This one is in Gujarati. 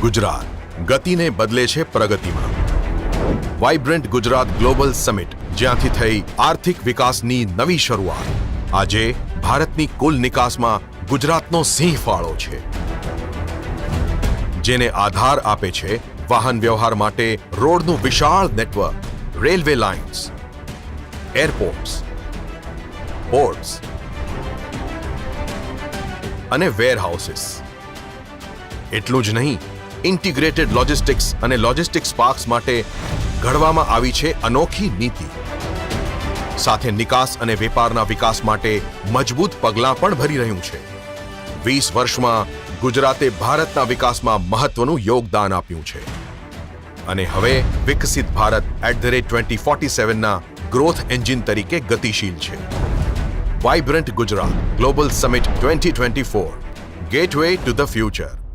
ગુજરાત. ગતિને બદલે છે પ્રગતિમાં. વાઇબ્રન્ટ ગુજરાત ગ્લોબલ સમિટ જ્યાંથી થઈ આર્થિક વિકાસની નવી શરૂઆત. આજે ભારતની કુલ નિકાસમાં ગુજરાતનો સિંહ ફાળો છે. જેને આધાર આપે છે વાહન વ્યવહાર માટે રોડનું વિશાળ network, railway lines, airports, ports અને વેરહાઉસીસ. એટલું જ નહીં ઇન્ટિગ્રેટેડ લોજિસ્ટિક્સ અને લોજિસ્ટિક્સ પાર્ક્સ માટે ઘડવામાં આવી છે અનોખી નીતિ. સાથે નિકાસ અને વેપારના વિકાસ માટે મજબૂત પગલાં પણ ભરી રહ્યું છે. વીસ વર્ષમાં ગુજરાતે ભારતના વિકાસમાં મહત્વનું યોગદાન આપ્યું છે. અને હવે વિકસિત Bharat at the rate twenty forty સેવનના growth engine તરીકે ગતિશીલ છે. Vibrant Gujarat global summit twenty twenty four gateway to the future